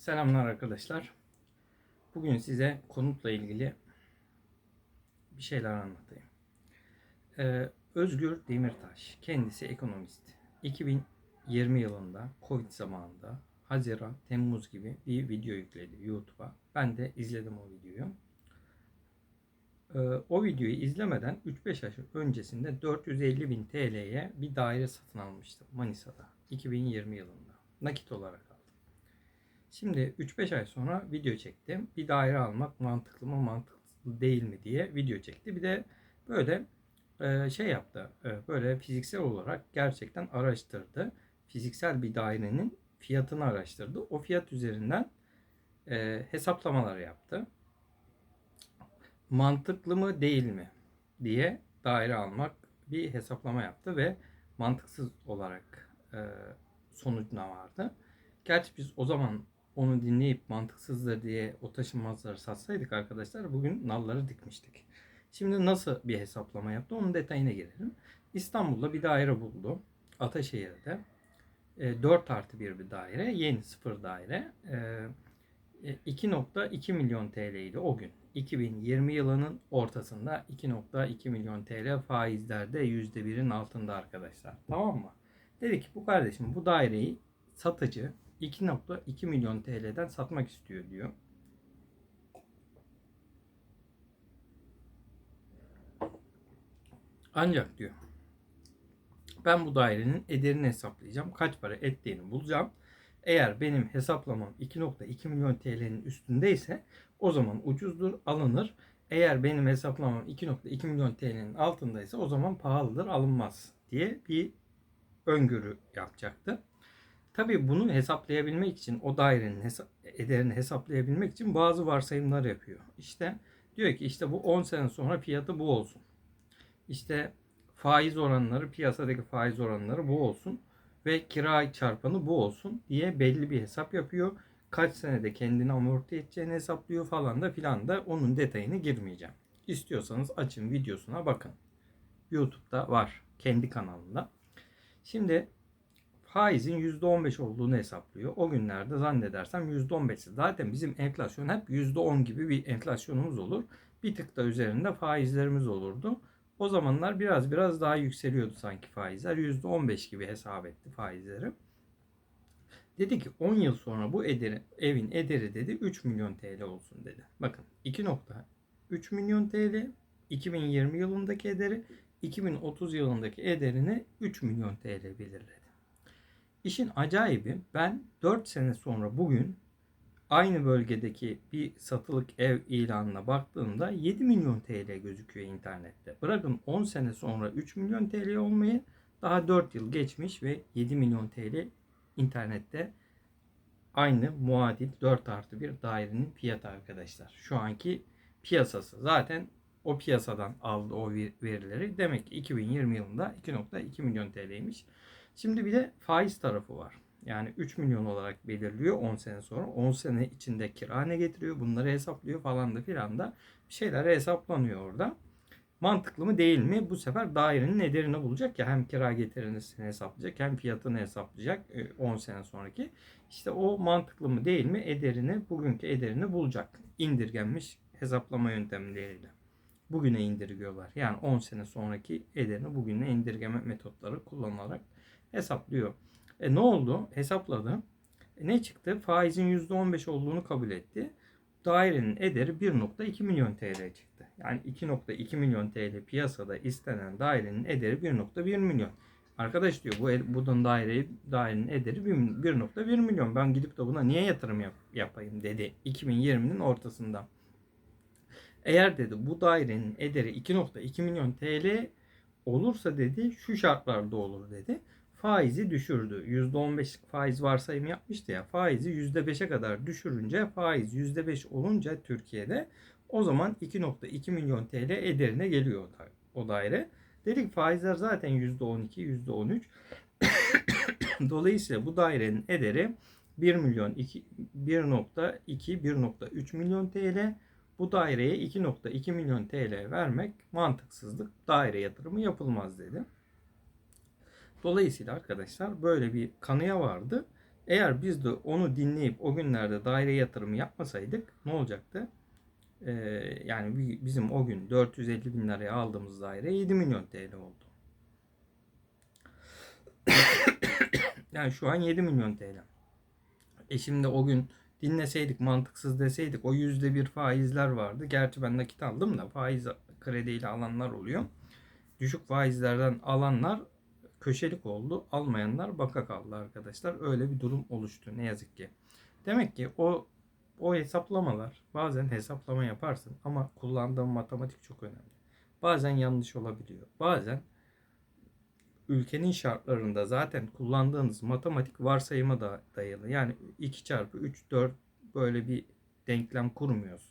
Selamlar arkadaşlar. Bugün size konutla ilgili bir şeyler anlatayım. Ee, Özgür Demirtaş, kendisi ekonomist. 2020 yılında Covid zamanında Haziran, Temmuz gibi bir video yükledi YouTube'a. Ben de izledim o videoyu. Ee, o videoyu izlemeden 3-5 ay öncesinde 450 bin TL'ye bir daire satın almıştım Manisa'da 2020 yılında. Nakit olarak. Şimdi 3-5 ay sonra video çektim. Bir daire almak mantıklı mı mantıklı değil mi diye video çekti. Bir de böyle e, şey yaptı. e, Böyle fiziksel olarak gerçekten araştırdı. Fiziksel bir dairenin fiyatını araştırdı. O fiyat üzerinden e, hesaplamalar yaptı. Mantıklı mı değil mi diye daire almak bir hesaplama yaptı ve mantıksız olarak sonucuna vardı. Gerçi biz o zaman onu dinleyip mantıksızdır diye o taşınmazları satsaydık arkadaşlar bugün nalları dikmiştik. Şimdi nasıl bir hesaplama yaptı onun detayına girelim. İstanbul'da bir daire buldu. Ataşehir'de. E, 4 artı 1 bir daire. Yeni sıfır daire. E, 2.2 milyon TL'ydi o gün. 2020 yılının ortasında 2.2 milyon TL faizlerde %1'in altında arkadaşlar. Tamam mı? Dedi ki bu kardeşim bu daireyi satıcı 2.2 milyon TL'den satmak istiyor diyor. Ancak diyor ben bu dairenin ederini hesaplayacağım. Kaç para ettiğini bulacağım. Eğer benim hesaplamam 2.2 milyon TL'nin üstündeyse o zaman ucuzdur alınır. Eğer benim hesaplamam 2.2 milyon TL'nin altındaysa o zaman pahalıdır alınmaz diye bir öngörü yapacaktı. Tabii bunu hesaplayabilmek için o dairenin hesa- ederini hesaplayabilmek için bazı varsayımlar yapıyor. İşte diyor ki işte bu 10 sene sonra fiyatı bu olsun. İşte faiz oranları piyasadaki faiz oranları bu olsun ve kira çarpanı bu olsun diye belli bir hesap yapıyor. Kaç senede kendini amorti edeceğini hesaplıyor falan da filan da onun detayını girmeyeceğim. İstiyorsanız açın videosuna bakın. YouTube'da var kendi kanalında. Şimdi faizin %15 olduğunu hesaplıyor. O günlerde zannedersem %15'i. Zaten bizim enflasyon hep %10 gibi bir enflasyonumuz olur. Bir tık da üzerinde faizlerimiz olurdu. O zamanlar biraz biraz daha yükseliyordu sanki faizler. %15 gibi hesap etti faizleri. Dedi ki 10 yıl sonra bu ederi, evin ederi dedi 3 milyon TL olsun dedi. Bakın 2.3 milyon TL 2020 yılındaki ederi 2030 yılındaki ederini 3 milyon TL belirledi. İşin acayibi ben 4 sene sonra bugün aynı bölgedeki bir satılık ev ilanına baktığımda 7 milyon TL gözüküyor internette. Bırakın 10 sene sonra 3 milyon TL olmayı daha 4 yıl geçmiş ve 7 milyon TL internette aynı muadil 4 artı bir dairenin fiyatı arkadaşlar. Şu anki piyasası. Zaten o piyasadan aldı o verileri. Demek ki 2020 yılında 2.2 milyon TL'ymiş. Şimdi bir de faiz tarafı var. Yani 3 milyon olarak belirliyor 10 sene sonra. 10 sene içinde kira ne getiriyor bunları hesaplıyor falan da filan da bir şeyler hesaplanıyor orada. Mantıklı mı değil mi? Bu sefer dairenin ederini bulacak ya hem kira getirisini hesaplayacak hem fiyatını hesaplayacak 10 sene sonraki. İşte o mantıklı mı değil mi? Ederini bugünkü ederini bulacak. İndirgenmiş hesaplama yöntemleriyle. Bugüne indirgiyorlar. Yani 10 sene sonraki ederini bugüne indirgeme metotları kullanılarak hesaplıyor. E ne oldu? Hesapladı. E ne çıktı? Faizin %15 olduğunu kabul etti. Dairenin ederi 1.2 milyon TL çıktı. Yani 2.2 milyon TL piyasada istenen dairenin ederi 1.1 milyon. Arkadaş diyor bu bunun daire dairenin ederi 1.1 milyon. Ben gidip de buna niye yatırım yap, yapayım dedi 2020'nin ortasında. Eğer dedi bu dairenin ederi 2.2 milyon TL olursa dedi şu şartlarda olur dedi faizi düşürdü. %15'lik faiz varsayımı yapmıştı ya. Faizi %5'e kadar düşürünce faiz %5 olunca Türkiye'de o zaman 2.2 milyon TL ederine geliyor o daire. Dedik faizler zaten %12, %13. Dolayısıyla bu dairenin ederi 1 milyon 1.2 1.3 milyon TL. Bu daireye 2.2 milyon TL vermek mantıksızlık. Daire yatırımı yapılmaz dedi. Dolayısıyla arkadaşlar böyle bir kanıya vardı. Eğer biz de onu dinleyip o günlerde daire yatırımı yapmasaydık ne olacaktı? Ee, yani bi- bizim o gün 450 bin liraya aldığımız daire 7 milyon TL oldu. yani şu an 7 milyon TL. E şimdi o gün dinleseydik mantıksız deseydik o yüzde bir faizler vardı. Gerçi ben nakit aldım da faiz krediyle alanlar oluyor. Düşük faizlerden alanlar köşelik oldu. Almayanlar baka kaldı arkadaşlar. Öyle bir durum oluştu ne yazık ki. Demek ki o o hesaplamalar bazen hesaplama yaparsın ama kullandığın matematik çok önemli. Bazen yanlış olabiliyor. Bazen ülkenin şartlarında zaten kullandığınız matematik varsayıma da dayalı. Yani 2 çarpı 3 4 böyle bir denklem kurmuyoruz.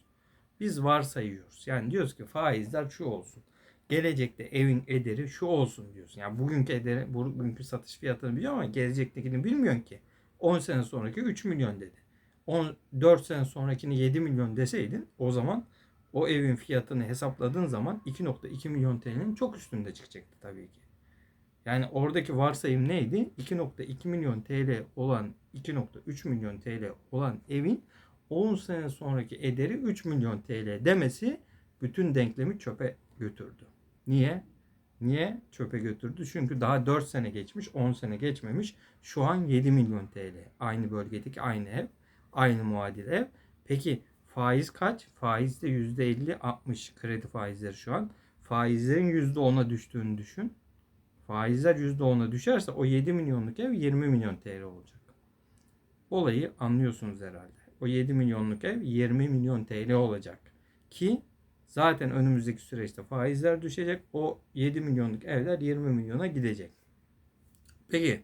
Biz varsayıyoruz. Yani diyoruz ki faizler şu olsun. Gelecekte evin ederi şu olsun diyorsun. Yani bugünkü ederi, bugünkü satış fiyatını biliyor ama gelecektekini bilmiyorsun ki. 10 sene sonraki 3 milyon dedi. 14 sene sonrakini 7 milyon deseydin o zaman o evin fiyatını hesapladığın zaman 2.2 milyon TL'nin çok üstünde çıkacaktı tabii ki. Yani oradaki varsayım neydi? 2.2 milyon TL olan 2.3 milyon TL olan evin 10 sene sonraki ederi 3 milyon TL demesi bütün denklemi çöpe götürdü. Niye? Niye çöpe götürdü? Çünkü daha 4 sene geçmiş, 10 sene geçmemiş. Şu an 7 milyon TL. Aynı bölgedeki aynı ev, aynı muadil ev. Peki faiz kaç? Faiz de %50-60 kredi faizleri şu an. Faizlerin %10'a düştüğünü düşün. Faizler %10'a düşerse o 7 milyonluk ev 20 milyon TL olacak. Olayı anlıyorsunuz herhalde. O 7 milyonluk ev 20 milyon TL olacak. Ki zaten önümüzdeki süreçte faizler düşecek. O 7 milyonluk evler 20 milyona gidecek. Peki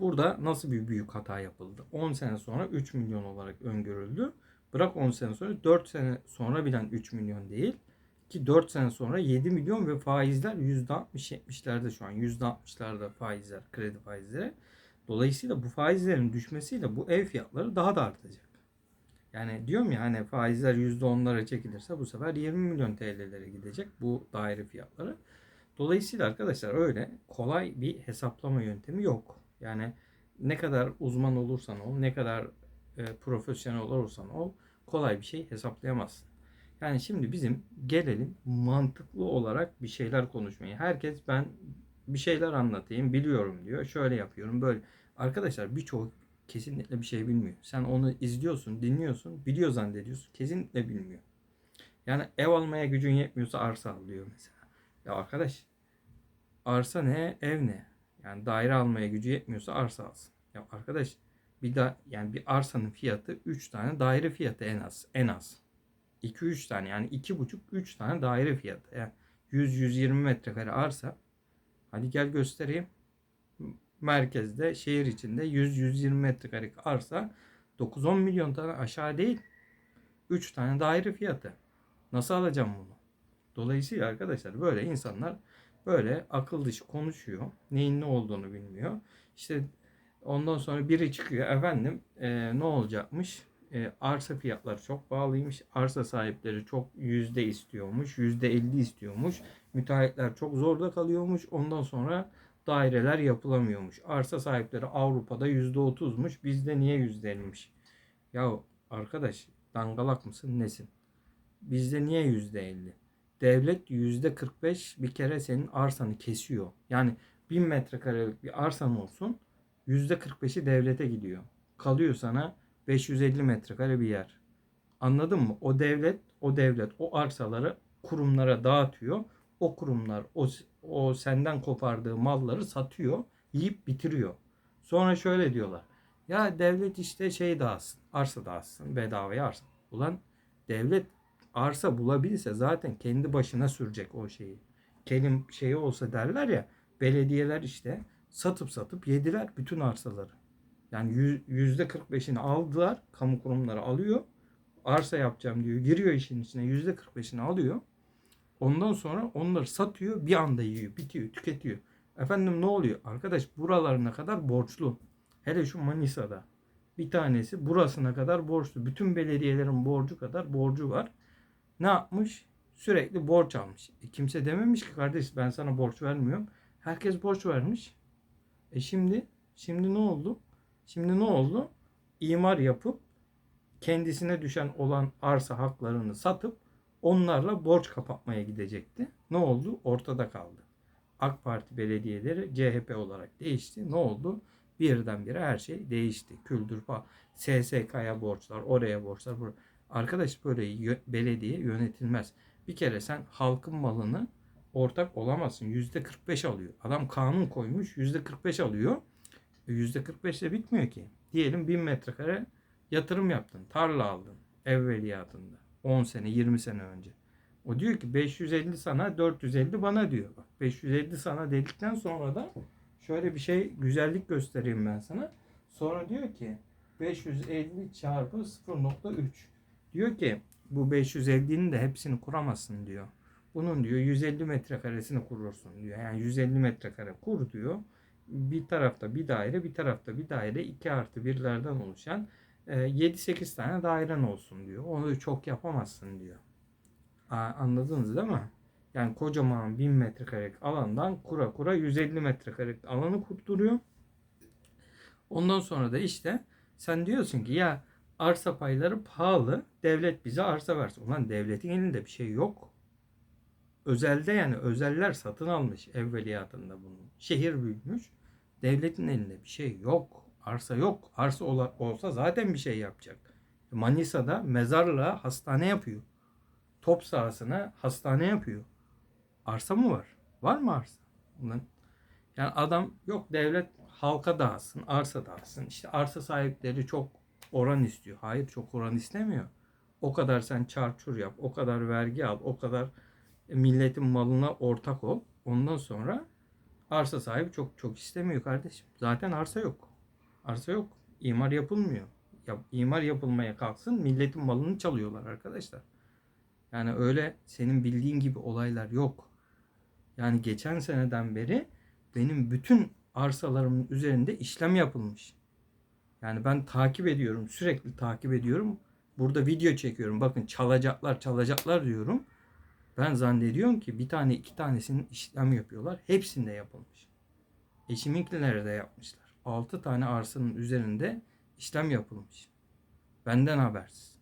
burada nasıl bir büyük hata yapıldı? 10 sene sonra 3 milyon olarak öngörüldü. Bırak 10 sene sonra 4 sene sonra bilen 3 milyon değil. Ki 4 sene sonra 7 milyon ve faizler %60-70'lerde şu an. %60'larda faizler, kredi faizleri. Dolayısıyla bu faizlerin düşmesiyle bu ev fiyatları daha da artacak. Yani diyorum ya hani faizler %10'lara çekilirse bu sefer 20 milyon TL'lere gidecek bu daire fiyatları. Dolayısıyla arkadaşlar öyle kolay bir hesaplama yöntemi yok. Yani ne kadar uzman olursan ol, ne kadar e, profesyonel olursan ol kolay bir şey hesaplayamazsın. Yani şimdi bizim gelelim mantıklı olarak bir şeyler konuşmaya. Herkes ben bir şeyler anlatayım, biliyorum diyor. Şöyle yapıyorum, böyle. Arkadaşlar birçoğu kesinlikle bir şey bilmiyor. Sen onu izliyorsun, dinliyorsun, biliyor zannediyorsun. Kesinlikle bilmiyor. Yani ev almaya gücün yetmiyorsa arsa al diyor mesela. Ya arkadaş arsa ne, ev ne? Yani daire almaya gücü yetmiyorsa arsa alsın. Ya arkadaş bir da yani bir arsanın fiyatı 3 tane daire fiyatı en az. En az. 2-3 tane yani 2,5-3 tane daire fiyatı. Yani 100-120 metrekare arsa. Hadi gel göstereyim. Merkezde, şehir içinde 100-120 metrekare arsa 9-10 milyon tane aşağı değil. 3 tane daire fiyatı. Nasıl alacağım bunu? Dolayısıyla arkadaşlar böyle insanlar böyle akıl dışı konuşuyor. Neyin ne olduğunu bilmiyor. İşte ondan sonra biri çıkıyor efendim e, ne olacakmış? E, arsa fiyatları çok pahalıymış. Arsa sahipleri çok yüzde istiyormuş. Yüzde elli istiyormuş. Müteahhitler çok zorda kalıyormuş. Ondan sonra daireler yapılamıyormuş. Arsa sahipleri Avrupa'da yüzde otuzmuş. Bizde niye yüzde ellimiş? Ya arkadaş dangalak mısın nesin? Bizde niye yüzde elli? Devlet yüzde kırk beş bir kere senin arsanı kesiyor. Yani bin metrekarelik bir arsan olsun yüzde kırk beşi devlete gidiyor. Kalıyor sana 550 metrekare bir yer. Anladın mı? O devlet, o devlet o arsaları kurumlara dağıtıyor. O kurumlar o, o senden kopardığı malları satıyor, yiyip bitiriyor. Sonra şöyle diyorlar. Ya devlet işte şey dağıtsın, arsa dağıtsın, bedavaya arsa. Ulan devlet arsa bulabilse zaten kendi başına sürecek o şeyi. Kelim şeyi olsa derler ya, belediyeler işte satıp satıp yediler bütün arsaları. Yani yüzde 45'ini aldılar. Kamu kurumları alıyor. Arsa yapacağım diyor. Giriyor işin içine. Yüzde 45'ini alıyor. Ondan sonra onları satıyor. Bir anda yiyor. Bitiyor. Tüketiyor. Efendim ne oluyor? Arkadaş buralarına kadar borçlu. Hele şu Manisa'da. Bir tanesi burasına kadar borçlu. Bütün belediyelerin borcu kadar borcu var. Ne yapmış? Sürekli borç almış. E kimse dememiş ki kardeş ben sana borç vermiyorum. Herkes borç vermiş. E şimdi şimdi ne oldu? Şimdi ne oldu? İmar yapıp kendisine düşen olan arsa haklarını satıp onlarla borç kapatmaya gidecekti. Ne oldu? Ortada kaldı. AK Parti belediyeleri CHP olarak değişti. Ne oldu? Birdenbire her şey değişti. Kültür falan. SSK'ya borçlar, oraya borçlar. Arkadaş böyle belediye yönetilmez. Bir kere sen halkın malını ortak olamazsın. Yüzde 45 alıyor. Adam kanun koymuş yüzde 45 alıyor. E, Yüzde 45 de bitmiyor ki. Diyelim 1000 metrekare yatırım yaptın. Tarla aldın. Evveliyatında. 10 sene 20 sene önce. O diyor ki 550 sana 450 bana diyor. Bak 550 sana dedikten sonra da şöyle bir şey güzellik göstereyim ben sana. Sonra diyor ki 550 çarpı 0.3. Diyor ki bu 550'nin de hepsini kuramazsın diyor. Bunun diyor 150 metrekaresini kurursun diyor. Yani 150 metrekare kur diyor. Bir tarafta bir daire, bir tarafta bir daire 2 artı birlerden oluşan 7-8 tane dairen olsun diyor. Onu çok yapamazsın diyor. Anladınız değil mi? Yani kocaman 1000 metrekarelik alandan kura kura 150 metrekarelik alanı kurduruyor. Ondan sonra da işte sen diyorsun ki ya arsa payları pahalı. Devlet bize arsa versin. Ulan devletin elinde bir şey yok. Özelde yani özeller satın almış evveliyatında bunu. Şehir büyümüş. Devletin elinde bir şey yok. Arsa yok. Arsa ola- olsa zaten bir şey yapacak. Manisa'da mezarlığa hastane yapıyor. Top sahasına hastane yapıyor. Arsa mı var? Var mı arsa? Ulan yani adam yok devlet halka dağıtsın, arsa dağıtsın. İşte arsa sahipleri çok oran istiyor. Hayır çok oran istemiyor. O kadar sen çarçur yap, o kadar vergi al, o kadar milletin malına ortak ol. Ondan sonra arsa sahibi çok çok istemiyor kardeşim. Zaten arsa yok. Arsa yok. İmar yapılmıyor. Ya, imar yapılmaya kalksın milletin malını çalıyorlar arkadaşlar. Yani öyle senin bildiğin gibi olaylar yok. Yani geçen seneden beri benim bütün arsalarımın üzerinde işlem yapılmış. Yani ben takip ediyorum, sürekli takip ediyorum. Burada video çekiyorum. Bakın çalacaklar, çalacaklar diyorum. Ben zannediyorum ki bir tane iki tanesinin işlem yapıyorlar. Hepsinde yapılmış. Eşiminkilere de yapmışlar. 6 tane arsanın üzerinde işlem yapılmış. Benden habersiz.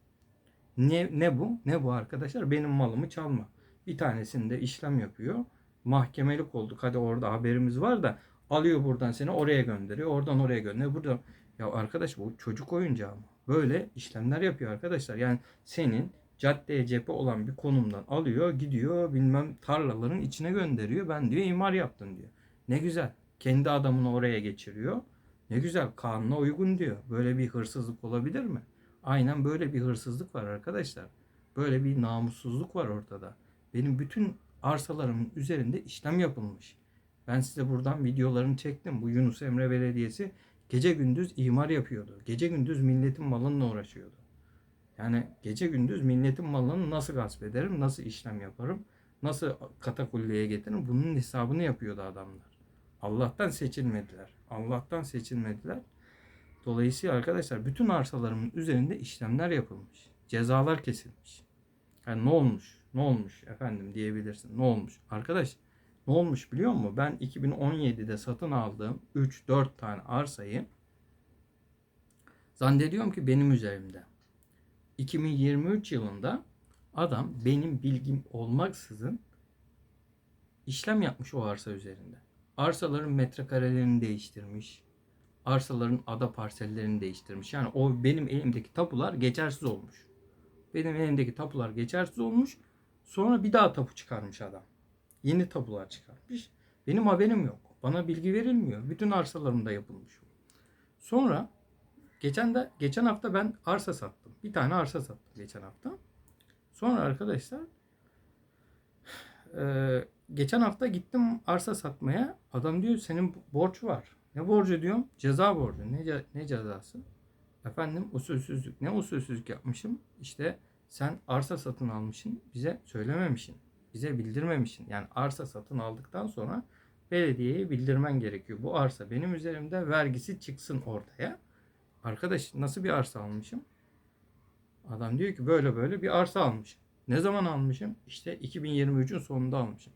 Ne, ne bu? Ne bu arkadaşlar? Benim malımı çalma. Bir tanesinde işlem yapıyor. Mahkemelik olduk. Hadi orada haberimiz var da alıyor buradan seni oraya gönderiyor. Oradan oraya gönderiyor. Burada ya arkadaş bu çocuk oyuncağı mı? Böyle işlemler yapıyor arkadaşlar. Yani senin caddeye cephe olan bir konumdan alıyor, gidiyor bilmem tarlaların içine gönderiyor. Ben diyor imar yaptın diyor. Ne güzel. Kendi adamını oraya geçiriyor. Ne güzel kanuna uygun diyor. Böyle bir hırsızlık olabilir mi? Aynen böyle bir hırsızlık var arkadaşlar. Böyle bir namussuzluk var ortada. Benim bütün arsalarımın üzerinde işlem yapılmış. Ben size buradan videolarını çektim. Bu Yunus Emre Belediyesi gece gündüz imar yapıyordu. Gece gündüz milletin malınla uğraşıyordu. Yani gece gündüz milletin malını nasıl gasp ederim, nasıl işlem yaparım, nasıl katakulleye getiririm bunun hesabını yapıyordu adamlar. Allah'tan seçilmediler. Allah'tan seçilmediler. Dolayısıyla arkadaşlar bütün arsalarımın üzerinde işlemler yapılmış. Cezalar kesilmiş. Yani ne olmuş? Ne olmuş efendim diyebilirsin. Ne olmuş? Arkadaş ne olmuş biliyor musun? Ben 2017'de satın aldığım 3-4 tane arsayı zannediyorum ki benim üzerimde. 2023 yılında adam benim bilgim olmaksızın işlem yapmış o arsa üzerinde. Arsaların metrekarelerini değiştirmiş. Arsaların ada parsellerini değiştirmiş. Yani o benim elimdeki tapular geçersiz olmuş. Benim elimdeki tapular geçersiz olmuş. Sonra bir daha tapu çıkarmış adam. Yeni tapular çıkarmış. Benim haberim yok. Bana bilgi verilmiyor. Bütün arsalarımda yapılmış. Sonra geçen de geçen hafta ben arsa sattım. Bir tane arsa sattım geçen hafta. Sonra arkadaşlar geçen hafta gittim arsa satmaya. Adam diyor senin borç var. Ne borcu diyorum? Ceza borcu. Ne, ce- ne cezası? Efendim usulsüzlük. Ne usulsüzlük yapmışım? İşte sen arsa satın almışsın. Bize söylememişsin. Bize bildirmemişsin. Yani arsa satın aldıktan sonra belediyeye bildirmen gerekiyor. Bu arsa benim üzerimde vergisi çıksın ortaya. Arkadaş nasıl bir arsa almışım? Adam diyor ki böyle böyle bir arsa almışım. Ne zaman almışım? İşte 2023'ün sonunda almışım.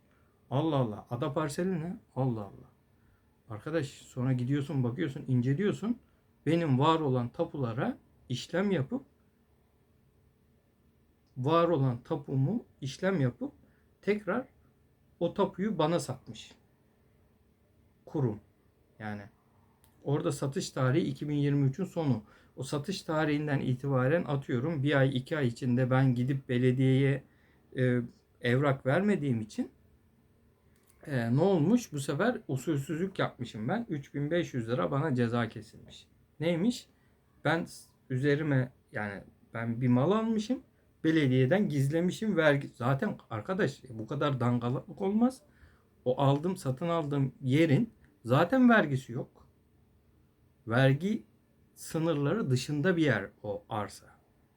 Allah Allah. Ada parseli ne? Allah Allah. Arkadaş sonra gidiyorsun bakıyorsun inceliyorsun. benim var olan tapulara işlem yapıp var olan tapumu işlem yapıp tekrar o tapuyu bana satmış. Kurum. Yani orada satış tarihi 2023'ün sonu. O satış tarihinden itibaren atıyorum bir ay iki ay içinde ben gidip belediyeye e, evrak vermediğim için e, ne olmuş? Bu sefer usulsüzlük yapmışım ben. 3500 lira bana ceza kesilmiş. Neymiş? Ben üzerime yani ben bir mal almışım. Belediyeden gizlemişim vergi. Zaten arkadaş bu kadar dangalaklık olmaz. O aldım satın aldığım yerin zaten vergisi yok. Vergi sınırları dışında bir yer o arsa.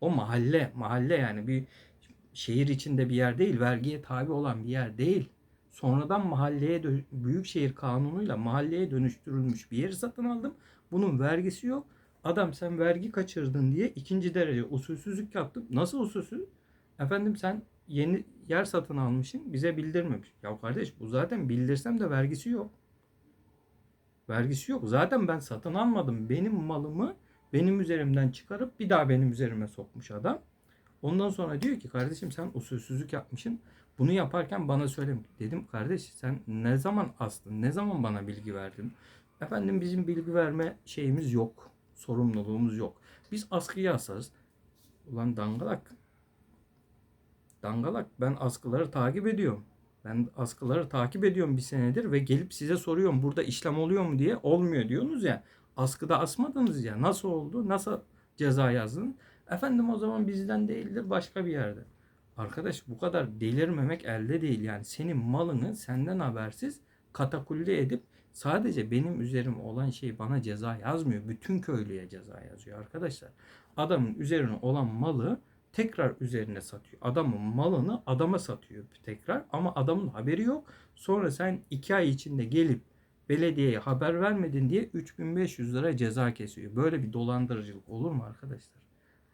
O mahalle, mahalle yani bir şehir içinde bir yer değil, vergiye tabi olan bir yer değil. Sonradan mahalleye büyükşehir kanunuyla mahalleye dönüştürülmüş bir yeri satın aldım. Bunun vergisi yok. Adam sen vergi kaçırdın diye ikinci derece usulsüzlük yaptım. Nasıl usulsüz? Efendim sen yeni yer satın almışsın bize bildirmemiş. Ya kardeş bu zaten bildirsem de vergisi yok. Vergisi yok. Zaten ben satın almadım. Benim malımı benim üzerimden çıkarıp bir daha benim üzerime sokmuş adam. Ondan sonra diyor ki kardeşim sen usulsüzlük yapmışsın. Bunu yaparken bana söyle. Dedim kardeş sen ne zaman astın? Ne zaman bana bilgi verdin? Efendim bizim bilgi verme şeyimiz yok. Sorumluluğumuz yok. Biz askıya asarız. Ulan dangalak. Dangalak ben askıları takip ediyorum. Ben askıları takip ediyorum bir senedir ve gelip size soruyorum burada işlem oluyor mu diye. Olmuyor diyorsunuz ya. Askıda asmadınız ya. Nasıl oldu? Nasıl ceza yazdın? Efendim o zaman bizden değildir başka bir yerde. Arkadaş bu kadar delirmemek elde değil. Yani senin malını senden habersiz katakulli edip sadece benim üzerim olan şey bana ceza yazmıyor. Bütün köylüye ceza yazıyor arkadaşlar. Adamın üzerine olan malı tekrar üzerine satıyor. Adamın malını adama satıyor tekrar ama adamın haberi yok. Sonra sen iki ay içinde gelip belediyeye haber vermedin diye 3500 lira ceza kesiyor. Böyle bir dolandırıcılık olur mu arkadaşlar?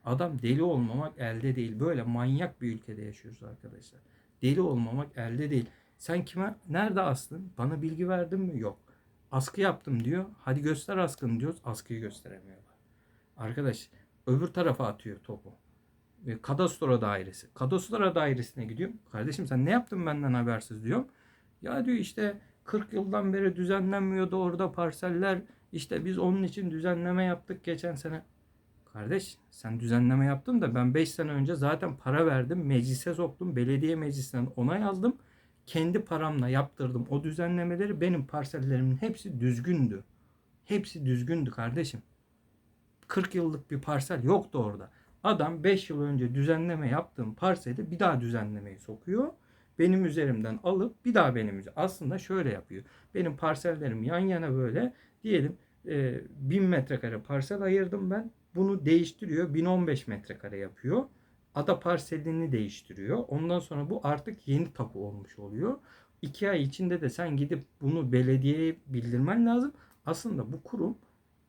Adam deli olmamak elde değil. Böyle manyak bir ülkede yaşıyoruz arkadaşlar. Deli olmamak elde değil. Sen kime, nerede astın? Bana bilgi verdin mi? Yok. Askı yaptım diyor. Hadi göster askını diyoruz. Askıyı gösteremiyorlar. Arkadaş öbür tarafa atıyor topu. E, Kadastro dairesi. Kadastro dairesine gidiyorum. Kardeşim sen ne yaptın benden habersiz diyorum. Ya diyor işte 40 yıldan beri düzenlenmiyordu orada parseller. İşte biz onun için düzenleme yaptık geçen sene. Kardeş sen düzenleme yaptın da ben 5 sene önce zaten para verdim. Meclise soktum. Belediye meclisinden onay aldım. Kendi paramla yaptırdım o düzenlemeleri. Benim parsellerimin hepsi düzgündü. Hepsi düzgündü kardeşim. 40 yıllık bir parsel yoktu orada. Adam 5 yıl önce düzenleme yaptığım parseli bir daha düzenlemeyi sokuyor. Benim üzerimden alıp bir daha benim üzerimden. Aslında şöyle yapıyor. Benim parsellerim yan yana böyle diyelim e, 1000 metrekare parsel ayırdım ben. Bunu değiştiriyor. 1015 metrekare yapıyor. Ada parselini değiştiriyor. Ondan sonra bu artık yeni tapu olmuş oluyor. 2 ay içinde de sen gidip bunu belediyeye bildirmen lazım. Aslında bu kurum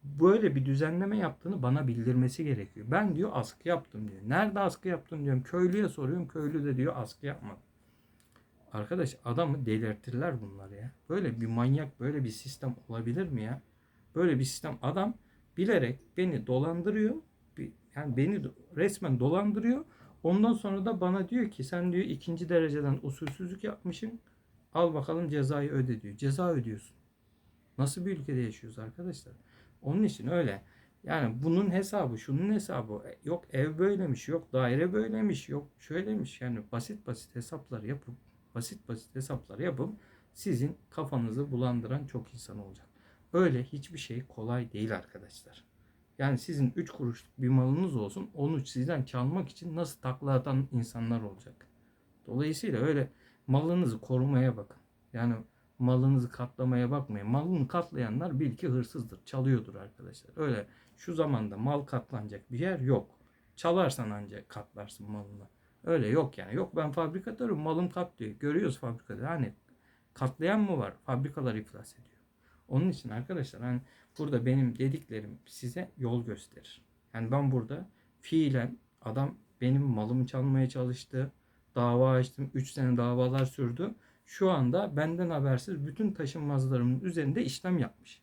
böyle bir düzenleme yaptığını bana bildirmesi gerekiyor. Ben diyor askı yaptım diyor. Nerede askı yaptın diyorum. Köylüye soruyorum. Köylü de diyor askı yapmadım. Arkadaş adamı delirtirler bunlar ya. Böyle bir manyak böyle bir sistem olabilir mi ya? Böyle bir sistem adam bilerek beni dolandırıyor. Yani beni resmen dolandırıyor. Ondan sonra da bana diyor ki sen diyor ikinci dereceden usulsüzlük yapmışsın. Al bakalım cezayı öde diyor. Ceza ödüyorsun. Nasıl bir ülkede yaşıyoruz arkadaşlar? Onun için öyle. Yani bunun hesabı, şunun hesabı. e, Yok ev böylemiş, yok daire böylemiş, yok şöylemiş. Yani basit basit hesaplar yapıp, basit basit hesaplar yapıp sizin kafanızı bulandıran çok insan olacak. Öyle hiçbir şey kolay değil arkadaşlar. Yani sizin 3 kuruşluk bir malınız olsun, onu sizden çalmak için nasıl takla atan insanlar olacak. Dolayısıyla öyle malınızı korumaya bakın. Yani malınızı katlamaya bakmayın. Malını katlayanlar bil ki hırsızdır, çalıyordur arkadaşlar. Öyle şu zamanda mal katlanacak bir yer yok. Çalarsan ancak katlarsın malını. Öyle yok yani. Yok ben fabrikatörüm malım katlıyor. Görüyoruz fabrikada. Hani katlayan mı var? Fabrikalar iflas ediyor. Onun için arkadaşlar hani burada benim dediklerim size yol gösterir. Yani ben burada fiilen adam benim malımı çalmaya çalıştı. Dava açtım. 3 sene davalar sürdü. Şu anda benden habersiz bütün taşınmazlarımın üzerinde işlem yapmış.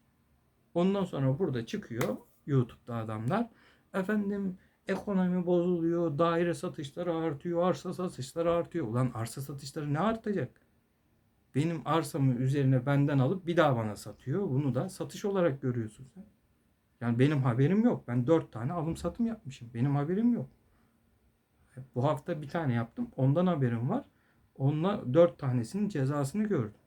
Ondan sonra burada çıkıyor. YouTube'da adamlar. Efendim ekonomi bozuluyor, daire satışları artıyor, arsa satışları artıyor. Ulan arsa satışları ne artacak? Benim arsamı üzerine benden alıp bir daha bana satıyor. Bunu da satış olarak görüyorsun sen. Yani benim haberim yok. Ben dört tane alım satım yapmışım. Benim haberim yok. Bu hafta bir tane yaptım. Ondan haberim var. Onunla dört tanesinin cezasını gördüm.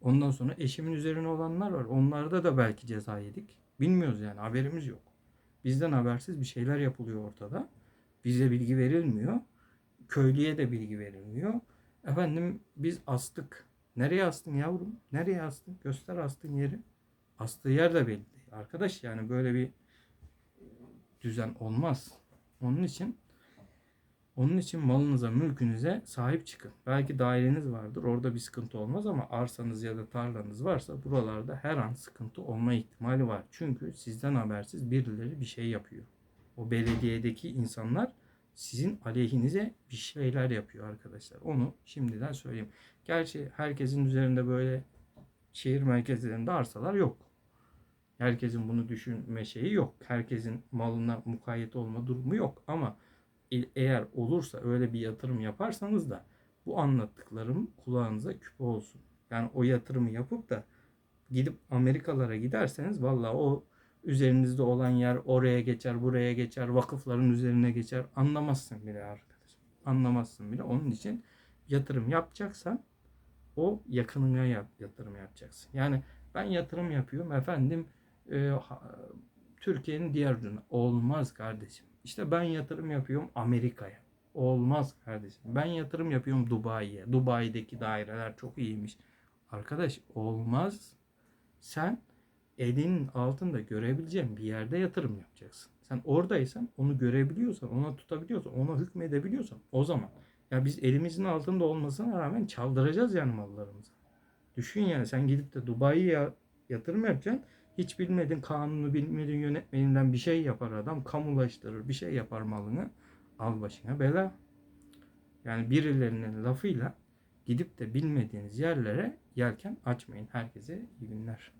Ondan sonra eşimin üzerine olanlar var. Onlarda da belki ceza yedik. Bilmiyoruz yani haberimiz yok. Bizden habersiz bir şeyler yapılıyor ortada. Bize bilgi verilmiyor. Köylüye de bilgi verilmiyor. Efendim biz astık. Nereye astın yavrum? Nereye astın? Göster astığın yeri. Astığı yer de belli. Arkadaş yani böyle bir düzen olmaz. Onun için onun için malınıza, mülkünüze sahip çıkın. Belki daireniz vardır. Orada bir sıkıntı olmaz ama arsanız ya da tarlanız varsa buralarda her an sıkıntı olma ihtimali var. Çünkü sizden habersiz birileri bir şey yapıyor. O belediyedeki insanlar sizin aleyhinize bir şeyler yapıyor arkadaşlar. Onu şimdiden söyleyeyim. Gerçi herkesin üzerinde böyle şehir merkezlerinde arsalar yok. Herkesin bunu düşünme şeyi yok. Herkesin malına mukayyet olma durumu yok. Ama e- eğer olursa öyle bir yatırım yaparsanız da bu anlattıklarım kulağınıza küpe olsun. Yani o yatırımı yapıp da gidip Amerikalara giderseniz valla o üzerinizde olan yer oraya geçer, buraya geçer, vakıfların üzerine geçer. Anlamazsın bile arkadaşım. Anlamazsın bile. Onun için yatırım yapacaksan o yakınına yap, yatırım yapacaksın. Yani ben yatırım yapıyorum efendim e, Türkiye'nin diğer ucuna. Olmaz kardeşim. İşte ben yatırım yapıyorum Amerika'ya. Olmaz kardeşim. Ben yatırım yapıyorum Dubai'ye. Dubai'deki daireler çok iyiymiş. Arkadaş olmaz. Sen elinin altında görebileceğin bir yerde yatırım yapacaksın. Sen oradaysan onu görebiliyorsan, ona tutabiliyorsan, ona hükmedebiliyorsan o zaman. Ya biz elimizin altında olmasına rağmen çaldıracağız yani mallarımızı. Düşün yani sen gidip de Dubai'ye yatırım yapacaksın. Hiç bilmedin kanunu bilmedin yönetmeninden bir şey yapar adam. Kamulaştırır bir şey yapar malını. Al başına bela. Yani birilerinin lafıyla gidip de bilmediğiniz yerlere yelken açmayın. Herkese iyi günler.